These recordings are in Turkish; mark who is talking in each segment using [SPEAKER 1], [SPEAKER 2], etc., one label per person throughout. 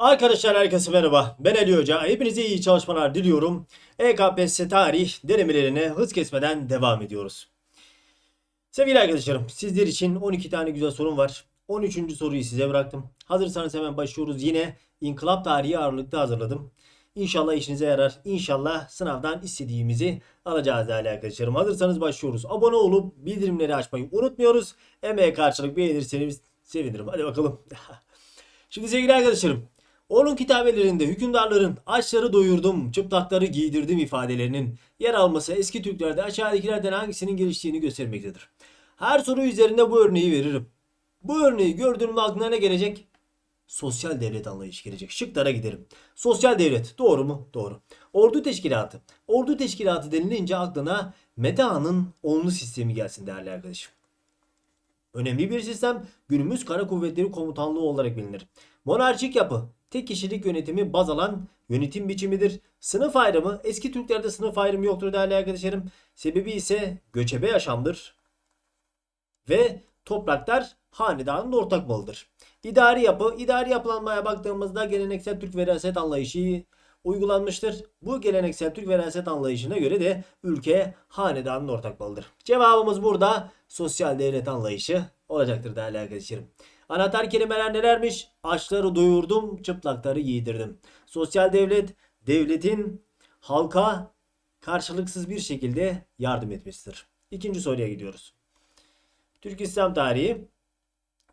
[SPEAKER 1] Arkadaşlar herkese merhaba. Ben Ali Hoca. Hepinize iyi çalışmalar diliyorum. EKPSS tarih denemelerine hız kesmeden devam ediyoruz. Sevgili arkadaşlarım, sizler için 12 tane güzel sorum var. 13. soruyu size bıraktım. Hazırsanız hemen başlıyoruz. Yine inkılap tarihi ağırlıkta hazırladım. İnşallah işinize yarar. İnşallah sınavdan istediğimizi alacağız değerli arkadaşlarım. Hazırsanız başlıyoruz. Abone olup bildirimleri açmayı unutmuyoruz. Emeğe karşılık beğenirseniz sevinirim. Hadi bakalım. Şimdi sevgili arkadaşlarım. Onun kitabelerinde hükümdarların açları doyurdum, çıplakları giydirdim ifadelerinin yer alması eski Türklerde aşağıdakilerden hangisinin geliştiğini göstermektedir. Her soru üzerinde bu örneği veririm. Bu örneği gördüğümde aklına ne gelecek? Sosyal devlet anlayışı gelecek. Şıklara giderim. Sosyal devlet doğru mu? Doğru. Ordu teşkilatı. Ordu teşkilatı denilince aklına Metehan'ın onlu sistemi gelsin değerli arkadaşım. Önemli bir sistem günümüz kara kuvvetleri komutanlığı olarak bilinir. Monarşik yapı tek kişilik yönetimi baz alan yönetim biçimidir. Sınıf ayrımı eski Türklerde sınıf ayrımı yoktur değerli arkadaşlarım. Sebebi ise göçebe yaşamdır. Ve topraklar hanedanın ortak malıdır. İdari yapı, idari yapılanmaya baktığımızda geleneksel Türk veraset anlayışı uygulanmıştır. Bu geleneksel Türk veraset anlayışına göre de ülke hanedanın ortak malıdır. Cevabımız burada sosyal devlet anlayışı olacaktır değerli arkadaşlarım. Anahtar kelimeler nelermiş? Açları doyurdum, çıplakları giydirdim. Sosyal devlet, devletin halka karşılıksız bir şekilde yardım etmesidir. İkinci soruya gidiyoruz. Türk İslam tarihi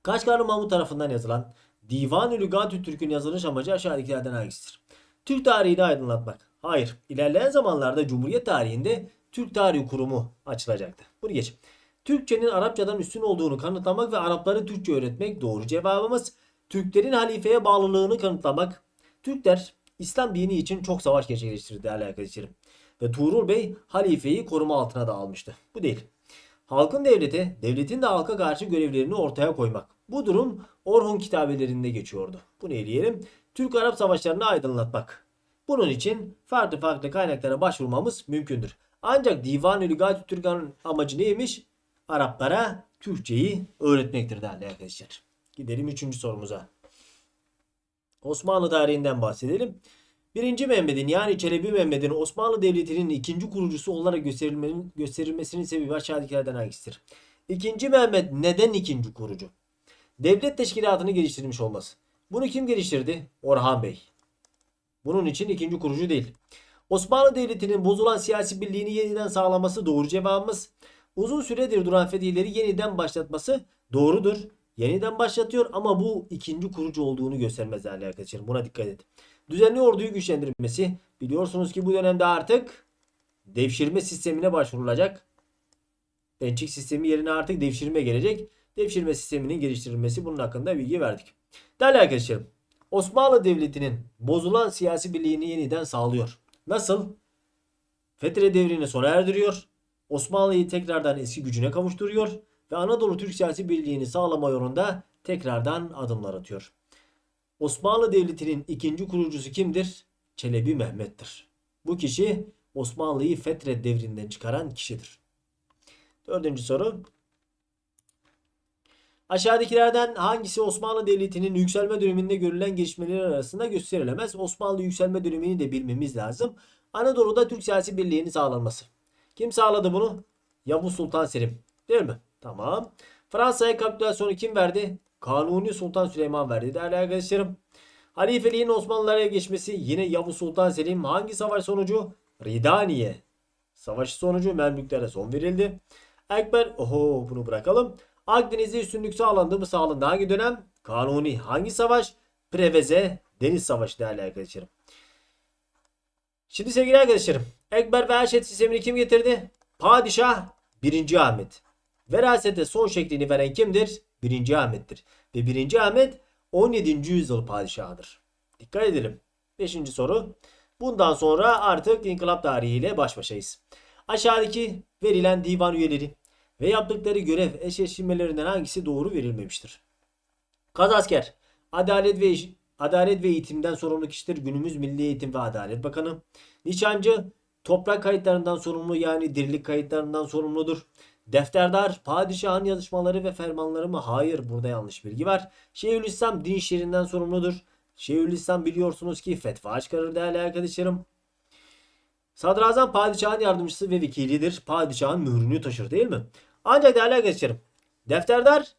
[SPEAKER 1] Kaşgarlı Mahmut tarafından yazılan Divan-ı Lügat-ı Türk'ün yazılış amacı aşağıdakilerden hangisidir? Türk tarihini aydınlatmak. Hayır. İlerleyen zamanlarda Cumhuriyet tarihinde Türk Tarihi Kurumu açılacaktı. Bunu geç. Türkçenin Arapçadan üstün olduğunu kanıtlamak ve Arapları Türkçe öğretmek doğru cevabımız. Türklerin halifeye bağlılığını kanıtlamak. Türkler İslam dini için çok savaş gerçekleştirdi değerli arkadaşlarım. Ve Tuğrul Bey halifeyi koruma altına da almıştı. Bu değil. Halkın devlete, devletin de halka karşı görevlerini ortaya koymak. Bu durum Orhun kitabelerinde geçiyordu. Bunu eleyelim. Türk-Arap savaşlarını aydınlatmak. Bunun için farklı farklı kaynaklara başvurmamız mümkündür. Ancak Divan-ı Lügat-ı Türk'ün amacı neymiş? Araplara Türkçeyi öğretmektir değerli arkadaşlar. Gidelim üçüncü sorumuza. Osmanlı tarihinden bahsedelim. Birinci Mehmet'in yani Çelebi Mehmet'in Osmanlı Devleti'nin ikinci kurucusu olarak gösterilmesinin sebebi aşağıdakilerden hangisidir? İkinci Mehmet neden ikinci kurucu? Devlet teşkilatını geliştirmiş olması. Bunu kim geliştirdi? Orhan Bey. Bunun için ikinci kurucu değil. Osmanlı Devleti'nin bozulan siyasi birliğini yeniden sağlaması doğru cevabımız. Uzun süredir duran fetihleri yeniden başlatması doğrudur. Yeniden başlatıyor ama bu ikinci kurucu olduğunu göstermez değerli arkadaşlarım. Buna dikkat edin. Düzenli orduyu güçlendirmesi. Biliyorsunuz ki bu dönemde artık devşirme sistemine başvurulacak. Pençik sistemi yerine artık devşirme gelecek. Devşirme sisteminin geliştirilmesi bunun hakkında bilgi verdik. Değerli arkadaşlarım. Osmanlı Devleti'nin bozulan siyasi birliğini yeniden sağlıyor. Nasıl? Fetire devrini sona erdiriyor. Osmanlı'yı tekrardan eski gücüne kavuşturuyor ve Anadolu Türk siyasi birliğini sağlama yolunda tekrardan adımlar atıyor. Osmanlı Devleti'nin ikinci kurucusu kimdir? Çelebi Mehmet'tir. Bu kişi Osmanlı'yı Fetret devrinden çıkaran kişidir. Dördüncü soru. Aşağıdakilerden hangisi Osmanlı Devleti'nin yükselme döneminde görülen gelişmeler arasında gösterilemez? Osmanlı yükselme dönemini de bilmemiz lazım. Anadolu'da Türk siyasi birliğinin sağlanması. Kim sağladı bunu? Yavuz Sultan Selim. Değil mi? Tamam. Fransa'ya kapitülasyonu kim verdi? Kanuni Sultan Süleyman verdi değerli arkadaşlarım. Halifeliğin Osmanlılara geçmesi yine Yavuz Sultan Selim hangi savaş sonucu? Ridaniye. Savaşı sonucu Memlüklere son verildi. Ekber, oho bunu bırakalım. Akdeniz'de üstünlük sağlandı mı sağlandı. Hangi dönem? Kanuni. Hangi savaş? Preveze Deniz Savaşı değerli arkadaşlarım. Şimdi sevgili arkadaşlarım. Ekber ve Haşet sistemini kim getirdi? Padişah 1. Ahmet. Verasete son şeklini veren kimdir? 1. Ahmet'tir. Ve 1. Ahmet 17. yüzyıl padişahıdır. Dikkat edelim. 5. soru. Bundan sonra artık inkılap tarihiyle baş başayız. Aşağıdaki verilen divan üyeleri ve yaptıkları görev eşleştirmelerinden hangisi doğru verilmemiştir? Kazasker, adalet ve adalet ve eğitimden sorumlu kişidir. Günümüz Milli Eğitim ve Adalet Bakanı. Nişancı, toprak kayıtlarından sorumlu yani dirilik kayıtlarından sorumludur. Defterdar, padişahın yazışmaları ve fermanları mı? Hayır, burada yanlış bilgi var. Şeyhülislam din işlerinden sorumludur. Şeyhülislam biliyorsunuz ki fetva çıkarır değerli arkadaşlarım. Sadrazam padişahın yardımcısı ve vekilidir. Padişahın mührünü taşır değil mi? Ancak değerli arkadaşlarım defterdar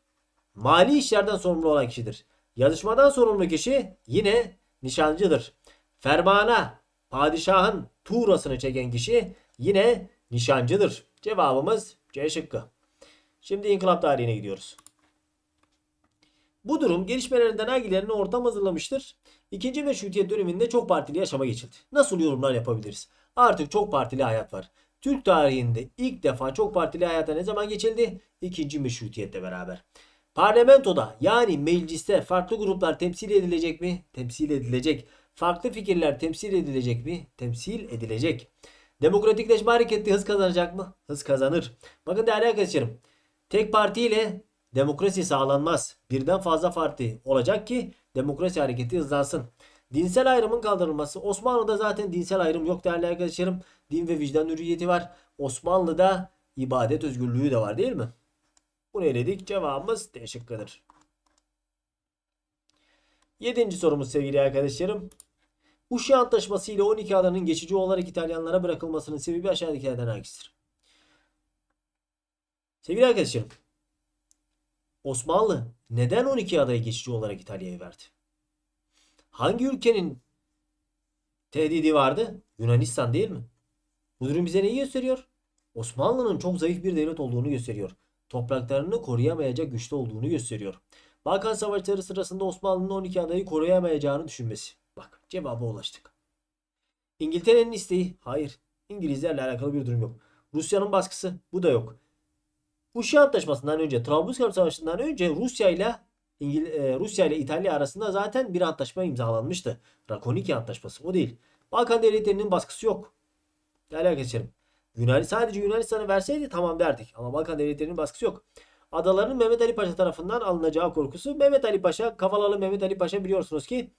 [SPEAKER 1] mali işlerden sorumlu olan kişidir. Yazışmadan sorumlu kişi yine nişancıdır. Fermana padişahın tuğrasını çeken kişi yine nişancıdır. Cevabımız C şıkkı. Şimdi inkılap tarihine gidiyoruz. Bu durum gelişmelerinden hangilerini ortam hazırlamıştır? İkinci meşrutiyet döneminde çok partili yaşama geçildi. Nasıl yorumlar yapabiliriz? Artık çok partili hayat var. Türk tarihinde ilk defa çok partili hayata ne zaman geçildi? İkinci meşrutiyetle beraber. Parlamentoda yani mecliste farklı gruplar temsil edilecek mi? Temsil edilecek. Farklı fikirler temsil edilecek mi? Temsil edilecek. Demokratikleşme hareketi hız kazanacak mı? Hız kazanır. Bakın değerli arkadaşlarım. Tek partiyle demokrasi sağlanmaz. Birden fazla parti olacak ki demokrasi hareketi hızlansın. Dinsel ayrımın kaldırılması. Osmanlı'da zaten dinsel ayrım yok değerli arkadaşlarım. Din ve vicdan hürriyeti var. Osmanlı'da ibadet özgürlüğü de var değil mi? Bunu eledik. Cevabımız D şıkkıdır. Yedinci sorumuz sevgili arkadaşlarım. Uşi Antlaşması ile 12 adanın geçici olarak İtalyanlara bırakılmasının sebebi aşağıdakilerden hangisidir? Sevgili arkadaşlarım. Osmanlı neden 12 adayı geçici olarak İtalya'ya verdi? Hangi ülkenin tehdidi vardı? Yunanistan değil mi? Bu durum bize neyi gösteriyor? Osmanlı'nın çok zayıf bir devlet olduğunu gösteriyor. Topraklarını koruyamayacak güçte olduğunu gösteriyor. Balkan Savaşları sırasında Osmanlı'nın 12 adayı koruyamayacağını düşünmesi. Bak cevaba ulaştık. İngiltere'nin isteği? Hayır. İngilizlerle alakalı bir durum yok. Rusya'nın baskısı? Bu da yok. Uşi Antlaşması'ndan önce, Trablusgarp Savaşı'ndan önce Rusya ile İngil e, Rusya ile İtalya arasında zaten bir antlaşma imzalanmıştı. Rakoniki Antlaşması. O değil. Balkan devletlerinin baskısı yok. Değerli arkadaşlarım. Yunan, sadece Yunanistan'ı verseydi tamam derdik. Ama Balkan devletlerinin baskısı yok. Adaların Mehmet Ali Paşa tarafından alınacağı korkusu. Mehmet Ali Paşa, Kafalalı Mehmet Ali Paşa biliyorsunuz ki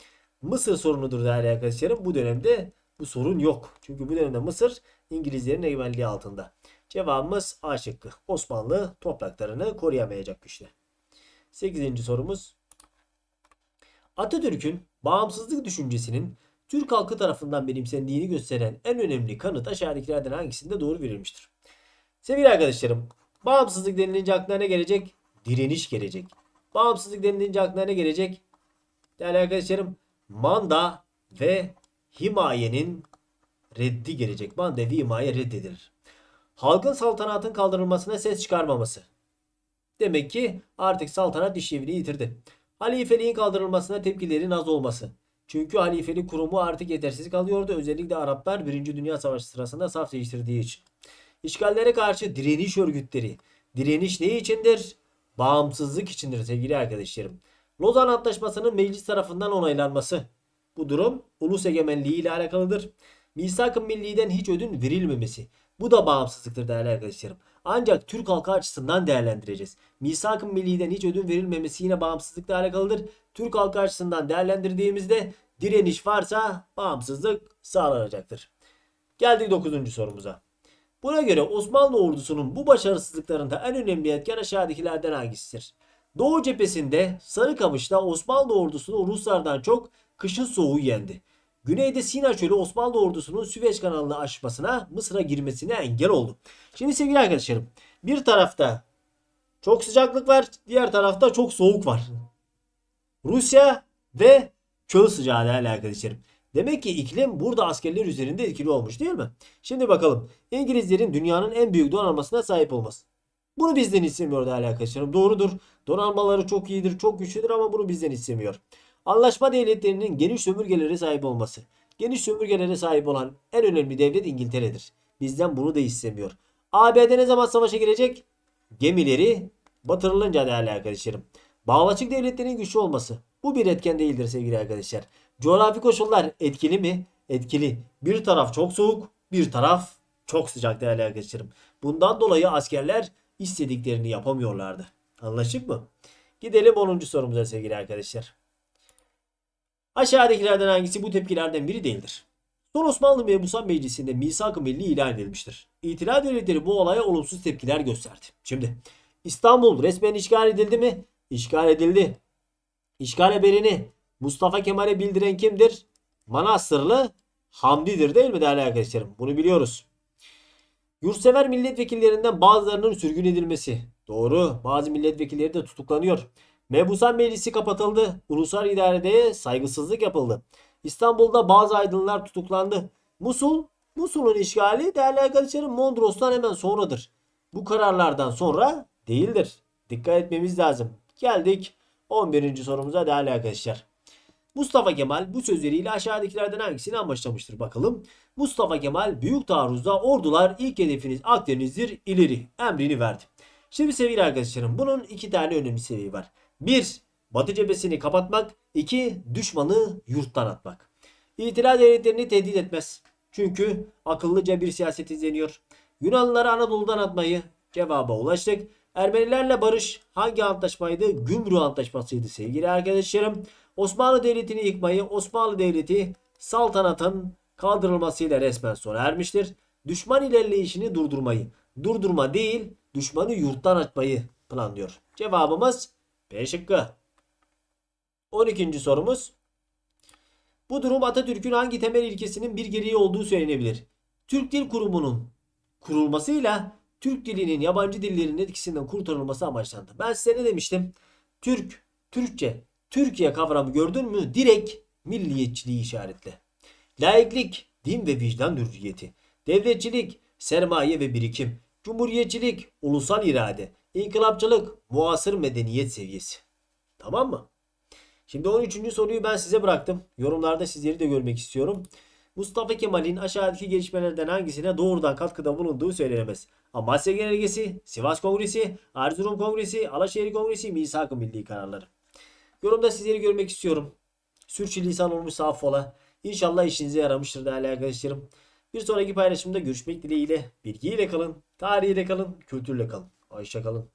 [SPEAKER 1] Mısır sorunudur değerli arkadaşlarım. Bu dönemde bu sorun yok. Çünkü bu dönemde Mısır İngilizlerin egemenliği altında. Cevabımız A şıkkı. Osmanlı topraklarını koruyamayacak güçte. 8. sorumuz. Atatürk'ün bağımsızlık düşüncesinin Türk halkı tarafından benimsendiğini gösteren en önemli kanıt aşağıdakilerden hangisinde doğru verilmiştir? Sevgili arkadaşlarım, bağımsızlık denilince aklına ne gelecek? Direniş gelecek. Bağımsızlık denilince aklına ne gelecek? Değerli arkadaşlarım, manda ve himayenin reddi gelecek. Manda ve himaye reddedilir. Halkın saltanatın kaldırılmasına ses çıkarmaması. Demek ki artık saltanat işlevini yitirdi. Halifeliğin kaldırılmasına tepkilerin az olması. Çünkü halifelik kurumu artık yetersiz kalıyordu. Özellikle Araplar 1. Dünya Savaşı sırasında saf değiştirdiği için. İşgallere karşı direniş örgütleri. Direniş ne içindir? Bağımsızlık içindir sevgili arkadaşlarım. Lozan Antlaşması'nın meclis tarafından onaylanması. Bu durum ulus egemenliği ile alakalıdır. Misak-ı Milli'den hiç ödün verilmemesi. Bu da bağımsızlıktır değerli arkadaşlarım. Ancak Türk halkı açısından değerlendireceğiz. Misak-ı Milli'den hiç ödün verilmemesi yine bağımsızlıkla alakalıdır. Türk halkı açısından değerlendirdiğimizde direniş varsa bağımsızlık sağlanacaktır. Geldik 9. sorumuza. Buna göre Osmanlı ordusunun bu başarısızlıklarında en önemli etken aşağıdakilerden hangisidir? Doğu cephesinde Sarıkamış'ta Osmanlı ordusunu Ruslardan çok kışın soğuğu yendi. Güneyde Sina Çölü Osmanlı ordusunun Süveyş kanalını aşmasına, Mısır'a girmesine engel oldu. Şimdi sevgili arkadaşlarım, bir tarafta çok sıcaklık var, diğer tarafta çok soğuk var. Rusya ve çöl sıcağı değerli arkadaşlarım. Demek ki iklim burada askerler üzerinde etkili olmuş değil mi? Şimdi bakalım. İngilizlerin dünyanın en büyük donanmasına sahip olması. Bunu bizden istemiyor değerli arkadaşlarım. Doğrudur. Donanmaları çok iyidir, çok güçlüdür ama bunu bizden istemiyor. Anlaşma devletlerinin geniş sömürgelere sahip olması. Geniş sömürgelere sahip olan en önemli devlet İngiltere'dir. Bizden bunu da istemiyor. ABD ne zaman savaşa girecek? Gemileri batırılınca değerli arkadaşlarım. Bağlaçık devletlerin güçlü olması. Bu bir etken değildir sevgili arkadaşlar. Coğrafi koşullar etkili mi? Etkili. Bir taraf çok soğuk, bir taraf çok sıcak değerli arkadaşlarım. Bundan dolayı askerler istediklerini yapamıyorlardı. Anlaştık mı? Gidelim 10. sorumuza sevgili arkadaşlar. Aşağıdakilerden hangisi bu tepkilerden biri değildir? Son Osmanlı Mebusan Meclisi'nde misak-ı milli ilan edilmiştir. İtilaf devletleri bu olaya olumsuz tepkiler gösterdi. Şimdi İstanbul resmen işgal edildi mi? İşgal edildi. İşgal haberini Mustafa Kemal'e bildiren kimdir? Manastırlı Hamdi'dir değil mi değerli arkadaşlarım? Bunu biliyoruz. Yurtsever milletvekillerinden bazılarının sürgün edilmesi. Doğru. Bazı milletvekilleri de tutuklanıyor. Mebusan Meclisi kapatıldı. Ulusal idarede saygısızlık yapıldı. İstanbul'da bazı aydınlar tutuklandı. Musul, Musul'un işgali değerli arkadaşlarım Mondros'tan hemen sonradır. Bu kararlardan sonra değildir. Dikkat etmemiz lazım. Geldik 11. sorumuza değerli arkadaşlar. Mustafa Kemal bu sözleriyle aşağıdakilerden hangisini amaçlamıştır bakalım. Mustafa Kemal büyük taarruzda ordular ilk hedefiniz Akdeniz'dir ileri emrini verdi. Şimdi sevgili arkadaşlarım bunun iki tane önemli sebebi var. Bir, Batı cephesini kapatmak. iki düşmanı yurttan atmak. İtilal devletlerini tehdit etmez. Çünkü akıllıca bir siyaset izleniyor. Yunanlıları Anadolu'dan atmayı cevaba ulaştık. Ermenilerle barış hangi antlaşmaydı? Gümrük antlaşmasıydı sevgili arkadaşlarım. Osmanlı Devleti'ni yıkmayı Osmanlı Devleti saltanatın kaldırılmasıyla resmen sona ermiştir. Düşman ilerleyişini durdurmayı, durdurma değil düşmanı yurttan atmayı planlıyor. Cevabımız B şıkkı. 12. sorumuz. Bu durum Atatürk'ün hangi temel ilkesinin bir gereği olduğu söylenebilir? Türk Dil Kurumu'nun kurulmasıyla Türk dilinin yabancı dillerin etkisinden kurtarılması amaçlandı. Ben size ne demiştim? Türk, Türkçe, Türkiye kavramı gördün mü? Direkt milliyetçiliği işaretle. Laiklik, din ve vicdan hürriyeti. Devletçilik, sermaye ve birikim. Cumhuriyetçilik, ulusal irade. İnkılapçılık, muasır medeniyet seviyesi. Tamam mı? Şimdi 13. soruyu ben size bıraktım. Yorumlarda sizleri de görmek istiyorum. Mustafa Kemal'in aşağıdaki gelişmelerden hangisine doğrudan katkıda bulunduğu söylenemez. Amasya Genelgesi, Sivas Kongresi, Erzurum Kongresi, Alaşehir Kongresi, Misak-ı Milli kararları. Yorumda sizleri görmek istiyorum. Sürçülisan olmuş affola. İnşallah işinize yaramıştır değerli arkadaşlarım. Bir sonraki paylaşımda görüşmek dileğiyle. Bilgiyle kalın, tarihiyle kalın, kültürle kalın. Ayşe kalın.